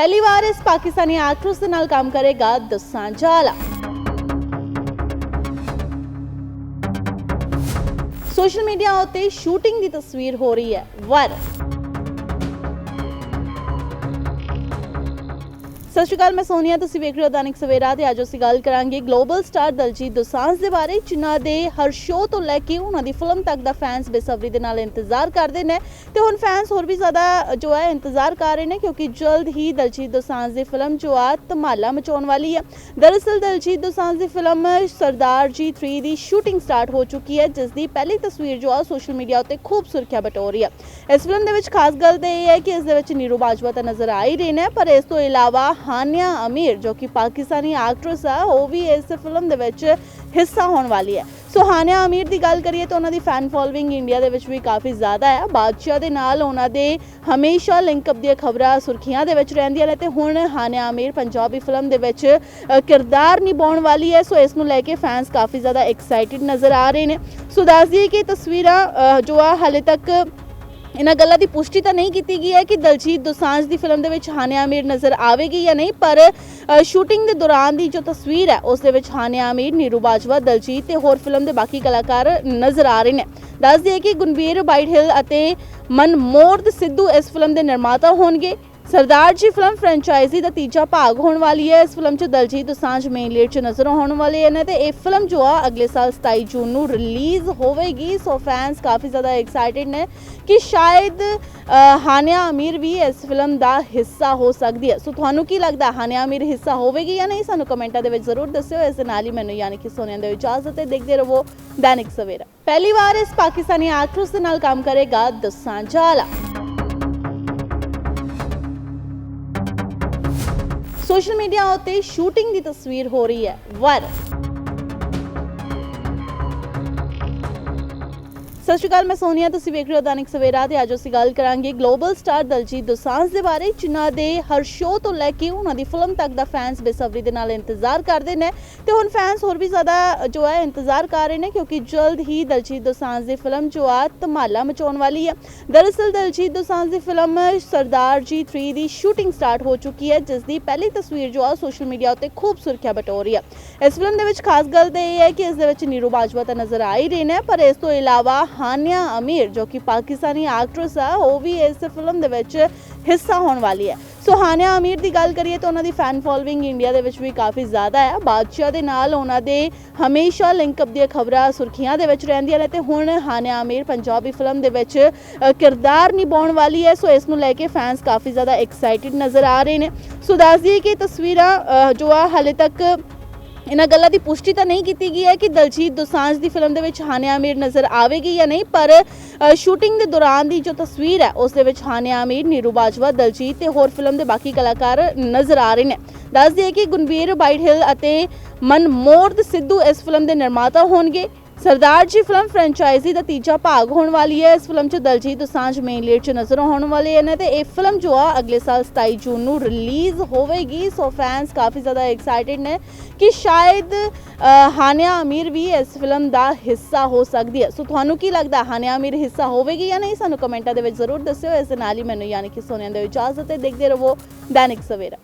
ਪਹਿਲੀ ਵਾਰ ਇਸ ਪਾਕਿਸਤਾਨੀ ਐਕਟਰਸ ਦੇ ਨਾਲ ਕੰਮ ਕਰੇਗਾ ਦਸਾਂਝਾਲਾ ਸੋਸ਼ਲ ਮੀਡੀਆ ਉੱਤੇ ਸ਼ੂਟਿੰਗ ਦੀ ਤਸਵੀਰ ਹੋ ਰਹੀ ਹੈ ਵਾਇਰਲ ਸਤਿ ਸ਼੍ਰੀ ਅਕਾਲ, ਮੈਂ ਸੋਨੀਆ, ਤੁਸੀਂ ਵੇਖ ਰਹੇ ਹੋ ਦੈਨਿਕ ਸਵੇਰਾ ਤੇ ਅੱਜ ਅਸੀਂ ਗੱਲ ਕਰਾਂਗੇ ਗਲੋਬਲ ਸਟਾਰ ਦਲਜੀਤ ਦੋਸਾਂਝ ਦੇ ਬਾਰੇ, ਜਿਨ੍ਹਾਂ ਦੇ ਹਰ ਸ਼ੋਅ ਤੋਂ ਲੈ ਕੇ ਉਹਨਾਂ ਦੀ ਫਿਲਮ ਤੱਕ ਦਾ ਫੈਨਸ ਬੇਸਬਰੀ ਦੇ ਨਾਲ ਇੰਤਜ਼ਾਰ ਕਰਦੇ ਨੇ। ਤੇ ਹੁਣ ਫੈਨਸ ਹੋਰ ਵੀ ਜ਼ਿਆਦਾ, ਜੋ ਹੈ, ਇੰਤਜ਼ਾਰ ਕਰ ਰਹੇ ਨੇ, ਕਿਉਂਕਿ ਜਲਦ ਹੀ ਦਲਜੀਤ ਦੋਸਾਂਝ ਦੀ ਫਿਲਮ ਜੋ ਆ, ਧਮਾਲਾ ਮਚਾਉਣ ਵਾਲੀ ਹੈ ਦਰਅਸਲ ਦਲਜੀਤ ਦੋਸਾਂਝ ਦੀ ਫਿਲਮ ਸਰਦਾਰ ਜੀ 3 ਦੀ ਸ਼ੂਟਿੰਗ ਸਟਾਰਟ ਹੋ ਚੁੱਕੀ ਹੈ, ਜਿਸ ਦੀ ਪਹਿਲੀ ਤਸਵੀਰ ਜੋ ਆ ਸੋਸ਼ਲ ਮੀਡੀਆ ਉੱਤੇ ਖੂਬ ਸੁਰਖੀਆਂ ਬਟੋ ਰਹੀ ਹੈ ਇਸ ਫਿਲਮ ਦੇ ਵਿੱਚ ਖਾਸ ਗੱਲ ਤਾਂ ਇਹ ਹੈ ਕਿ ਇਸ ਦੇ ਵਿੱਚ ਨੀਰੂ ਬਾਜਵਾ ਤਾਂ ਨਜ਼ਰ ਆ ਹੀ ਰਹੇ ਨੇ, ਪਰ ਇਸ ਤੋਂ ਇਲਾਵਾ ਹਾਨੀਆ ਅਮੀਰ ਜੋ ਕਿ ਪਾਕਿਸਤਾਨੀ ਐਕਟਰਸ ਆ ਉਹ ਵੀ ਇਸ ਫਿਲਮ ਦੇ ਵਿੱਚ ਹਿੱਸਾ ਹੋਣ ਵਾਲੀ ਹੈ ਸੋ ਹਾਨੀਆ ਅਮੀਰ ਦੀ ਗੱਲ ਕਰੀਏ ਤਾਂ ਉਹਨਾਂ ਦੀ ਫੈਨ ਫੋਲੋਇੰਗ ਇੰਡੀਆ ਦੇ ਵਿੱਚ ਵੀ ਕਾਫੀ ਜ਼ਿਆਦਾ ਹੈ ਬਾਦਸ਼ਾਹ ਦੇ ਨਾਲ ਉਹਨਾਂ ਦੇ ਹਮੇਸ਼ਾ ਲਿੰਕ ਅਪ ਦੀਆਂ ਖਬਰਾਂ ਸੁਰਖੀਆਂ ਦੇ ਵਿੱਚ ਰਹਿੰਦੀਆਂ ਨੇ ਤੇ ਹੁਣ ਹਾਨੀਆ ਅਮੀਰ ਪੰਜਾਬੀ ਫਿਲਮ ਦੇ ਵਿੱਚ ਕਿਰਦਾਰ ਨਿਭਾਉਣ ਵਾਲੀ ਹੈ ਸੋ ਇਸ ਨੂੰ ਲੈ ਕੇ ਫੈਨਸ ਕਾਫੀ ਜ਼ਿਆਦਾ ਐਕਸਾਈਟਿਡ ਨਜ਼ਰ ਆ ਰਹੇ ਨੇ ਸੋ ਦੱਸ ਦਈਏ ਕਿ ਤਸਵੀਰਾਂ ਜੋ ਆ ਹਾਲੇ ਤੱਕ ਇਹਨਾਂ ਗੱਲਾਂ ਦੀ ਪੁਸ਼ਟੀ ਤਾਂ ਨਹੀਂ ਕੀਤੀ ਗਈ ਹੈ ਕਿ ਦਲਜੀਤ ਦੋਸਾਂਝ ਦੀ ਫਿਲਮ ਦੇ ਵਿੱਚ ਹਾਨੀਆ ਅਮੀਰ ਨਜ਼ਰ ਆਵੇਗੀ ਜਾਂ ਨਹੀਂ, ਪਰ ਸ਼ੂਟਿੰਗ ਦੇ ਦੌਰਾਨ ਦੀ ਜੋ ਤਸਵੀਰ ਹੈ, ਉਸ ਦੇ ਵਿੱਚ ਹਾਨਿਆ ਅਮੀਰ, ਨੀਰੂ ਬਾਜਵਾ, ਦਲਜੀਤ ਤੇ ਹੋਰ ਫਿਲਮ ਦੇ ਬਾਕੀ ਕਲਾਕਾਰ ਨਜ਼ਰ ਆ ਰਹੇ ਨੇ। ਦੱਸ ਦਈਏ ਕਿ ਗੁਨਵੀਰ ਬਾਈਟਹਿਲ ਅਤੇ ਮਨਮੋਰਦ ਸਿੱਧੂ ਇਸ ਫਿਲਮ ਦੇ ਨਿਰਮਾਤਾ ਹੋਣਗੇ। ਸਰਦਾਰ ਜੀ ਫਿਲਮ ਫਰੈਂਚਾਈਜ਼ੀ ਦਾ ਤੀਜਾ ਭਾਗ ਹੋਣ ਵਾਲੀ ਹੈ। ਇਸ ਫਿਲਮ 'ਚ ਦਲਜੀਤ ਦੋਸਾਂਝ ਮੇਨ ਲੀਡ 'ਚ ਨਜ਼ਰ ਆਉਣ ਵਾਲੇ ਨੇ ਤੇ ਇਹ ਫਿਲਮ ਜੋ ਆ, ਅਗਲੇ ਸਾਲ 27 ਜੂਨ ਨੂੰ ਰਿਲੀਜ਼ ਹੋਵੇਗੀ। ਸੋ ਫੈਨਸ ਕਾਫੀ ਜ਼ਿਆਦਾ ਐਕਸਾਈਟਿਡ ਨੇ ਕਿ ਸ਼ਾਇਦ ਹਾਨਿਆ ਅਮੀਰ ਵੀ ਇਸ ਫਿਲਮ ਦਾ ਹਿੱਸਾ ਹੋ ਸਕਦੀ ਹੈ। ਸੋ ਤੁਹਾਨੂੰ ਕੀ ਲੱਗਦਾ ਹਾਨਿਆ ਅਮੀਰ ਹਿੱਸਾ ਹੋਵੇਗੀ ਜਾਂ ਨਹੀਂ? ਸਾਨੂੰ ਕਮੈਂਟਾਂ ਦੇ ਵਿੱਚ ਜ਼ਰੂਰ ਦੱਸਿਓ। ਇਸ ਦੇ ਨਾਲ ਹੀ ਮੈਨੂੰ ਯਾਨੀ ਕਿ ਸੋਨੀਆ ਦੇ ਇਜਾਜ਼ਤ ਤੇ ਦੇਖਦੇ ਰਹੋ ਦੈਨਿਕ ਸਵੇਰਾ। ਪਹਿਲੀ ਵਾਰ ਇਸ ਪਾਕਿਸਤਾਨੀ ਐਕਟਰੈਸ ਦੇ ਨਾਲ ਕੰਮ ਕਰੇਗਾ ਦਸਾਂਝਾਲਾ ਸੋਸ਼ਲ ਮੀਡੀਆ ਉੱਤੇ ਸ਼ੂਟਿੰਗ ਦੀ ਤਸਵੀਰ ਹੋ ਰਹੀ ਹੈ ਵਾਇਰਲ। ਸਤਿ ਸ਼੍ਰੀ ਅਕਾਲ, ਮੈਂ ਸੋਨੀਆ, ਤੁਸੀਂ ਵੇਖ ਰਹੇ ਹੋ ਦੈਨਿਕ ਸਵੇਰਾ ਤੇ। ਅੱਜ ਅਸੀਂ ਗੱਲ ਕਰਾਂਗੇ ਗਲੋਬਲ ਸਟਾਰ ਦਲਜੀਤ ਦੋਸਾਂਝ ਦੇ ਬਾਰੇ, ਜਿਨ੍ਹਾਂ ਦੇ ਹਰ ਸ਼ੋਅ ਤੋਂ ਲੈ ਕੇ ਉਹਨਾਂ ਦੀ ਫਿਲਮ ਤੱਕ ਦਾ ਫੈਨਸ ਬੇਸਬਰੀ ਦੇ ਨਾਲ ਇੰਤਜ਼ਾਰ ਕਰਦੇ ਨੇ। ਤੇ ਹੁਣ ਫੈਨਸ ਹੋਰ ਵੀ ਜ਼ਿਆਦਾ, ਜੋ ਹੈ, ਇੰਤਜ਼ਾਰ ਕਰ ਰਹੇ ਨੇ, ਕਿਉਂਕਿ ਜਲਦ ਹੀ ਦਲਜੀਤ ਦੋਸਾਂਝ ਦੀ ਫਿਲਮ ਜੋ ਆ, ਧਮਾਲਾ ਮਚਾਉਣ ਵਾਲੀ ਹੈ। ਦਰਅਸਲ ਦਲਜੀਤ ਦੋਸਾਂਝ ਦੀ ਫਿਲਮ ਸਰਦਾਰ ਜੀ 3 ਦੀ ਸ਼ੂਟਿੰਗ ਸਟਾਰਟ ਹੋ ਚੁੱਕੀ ਹੈ, ਜਿਸ ਦੀ ਪਹਿਲੀ ਤਸਵੀਰ ਜੋ ਆ ਸੋਸ਼ਲ ਮੀਡੀਆ ਉੱਤੇ ਖੂਬ ਸੁਰਖੀਆਂ ਬਟੋ ਰਹੀ ਹੈ। ਇਸ ਫਿਲਮ ਦੇ ਵਿੱਚ ਖਾਸ ਗੱਲ ਤਾਂ ਇਹ ਹੈ ਕਿ ਇਸ ਦੇ ਵਿੱਚ ਨੀਰੂ ਬਾਜਵਾ ਤਾਂ ਨਜ਼ਰ ਆ ਹੀ ਰਹੇ ਨੇ, ਪਰ ਇਸ ਤੋਂ ਇਲਾਵਾ ਹਾਨੀਆ ਅਮੀਰ, ਜੋ ਕਿ ਪਾਕਿਸਤਾਨੀ ਐਕਟਰੈਸ ਆ, ਉਹ ਵੀ ਇਸ ਫਿਲਮ ਦੇ ਵਿੱਚ ਹਿੱਸਾ ਹੋਣ ਵਾਲੀ ਹੈ। ਸੋ ਹਾਨੀਆ ਅਮੀਰ ਦੀ ਗੱਲ ਕਰੀਏ ਤਾਂ ਉਹਨਾਂ ਦੀ ਫੈਨ ਫੋਲੋਇੰਗ ਇੰਡੀਆ ਦੇ ਵਿੱਚ ਵੀ ਕਾਫੀ ਜ਼ਿਆਦਾ ਹੈ। ਬਾਦਸ਼ਾਹ ਦੇ ਨਾਲ ਉਹਨਾਂ ਦੇ ਹਮੇਸ਼ਾ ਲਿੰਕ ਅਪ ਦੀਆਂ ਖਬਰਾਂ ਸੁਰਖੀਆਂ ਦੇ ਵਿੱਚ ਰਹਿੰਦੀਆਂ ਨੇ ਤੇ ਹੁਣ ਹਾਨੀਆ ਅਮੀਰ ਪੰਜਾਬੀ ਫਿਲਮ ਦੇ ਵਿੱਚ ਕਿਰਦਾਰ ਨਿਭਾਉਣ ਵਾਲੀ ਹੈ। ਸੋ ਇਸ ਨੂੰ ਲੈ ਕੇ ਫੈਨਸ ਕਾਫੀ ਜ਼ਿਆਦਾ ਐਕਸਾਈਟਿਡ ਨਜ਼ਰ ਆ ਰਹੇ ਨੇ। ਸੋ ਦੱਸ ਦਈਏ ਕਿ ਤਸਵੀਰਾਂ ਜੋ ਆ ਹਾਲੇ ਤੱਕ ਇਹਨਾਂ ਗੱਲਾਂ ਦੀ ਪੁਸ਼ਟੀ ਤਾਂ ਨਹੀਂ ਕੀਤੀ ਗਈ ਹੈ ਕਿ ਦਲਜੀਤ ਦੋਸਾਂਝ ਦੀ ਫਿਲਮ ਦੇ ਵਿੱਚ ਹਾਨਿਆ ਅਮੀਰ ਨਜ਼ਰ ਆਵੇਗੀ ਜਾਂ ਨਹੀਂ, ਪਰ ਸ਼ੂਟਿੰਗ ਦੇ ਦੌਰਾਨ ਦੀ ਜੋ ਤਸਵੀਰ ਹੈ, ਉਸ ਦੇ ਵਿੱਚ ਹਾਨਿਆ ਅਮੀਰ, ਨੀਰੂ ਬਾਜਵਾ, ਦਲਜੀਤ ਤੇ ਹੋਰ ਫਿਲਮ ਦੇ ਬਾਕੀ ਕਲਾਕਾਰ ਨਜ਼ਰ ਆ ਰਹੇ ਨੇ। ਦੱਸ ਦਈਏ ਕਿ ਗੁਨਵੀਰ ਬਾਈਟਹਿਲ ਅਤੇ ਮਨਮੋਰਦ ਸਿੱਧੂ ਇਸ ਫਿਲਮ ਦੇ ਨਿਰਮਾਤਾ ਹੋਣਗੇ। ਸਰਦਾਰ ਜੀ ਫਿਲਮ ਫਰੈਂਚਾਈਜ਼ੀ ਦਾ ਤੀਜਾ ਭਾਗ ਹੋਣ ਵਾਲੀ ਹੈ। ਇਸ ਫਿਲਮ 'ਚ ਦਲਜੀਤ ਦੋਸਾਂਝ ਮੇਨ ਲੀਡ 'ਚ ਨਜ਼ਰ ਆਉਣ ਵਾਲੇ ਨੇ ਤੇ ਇਹ ਫਿਲਮ ਜੋ ਆ, ਅਗਲੇ ਸਾਲ 27 ਜੂਨ ਨੂੰ ਰਿਲੀਜ਼ ਹੋਵੇਗੀ। ਸੋ ਫੈਨਸ ਕਾਫੀ ਜ਼ਿਆਦਾ ਐਕਸਾਈਟਿਡ ਨੇ ਕਿ ਸ਼ਾਇਦ ਹਾਨਿਆ ਅਮੀਰ ਵੀ ਇਸ ਫਿਲਮ ਦਾ ਹਿੱਸਾ ਹੋ ਸਕਦੀ ਹੈ। ਸੋ ਤੁਹਾਨੂੰ ਕੀ ਲੱਗਦਾ, ਹਾਨਿਆ ਅਮੀਰ ਹਿੱਸਾ ਹੋਵੇਗੀ ਜਾਂ ਨਹੀਂ? ਸਾਨੂੰ ਕਮੈਂਟਾਂ ਦੇ ਵਿੱਚ ਜ਼ਰੂਰ ਦੱਸਿਓ। ਇਸ ਦੇ ਨਾਲ ਹੀ ਮੈਨੂੰ ਯਾਨੀ ਕਿ ਸੋਨੀਆ ਦੇ ਇਜਾਜ਼ਤ ਤੇ ਦੇਖਦੇ ਰਹੋ, ਦੈਨਿਕ ਸਵੇਰਾ।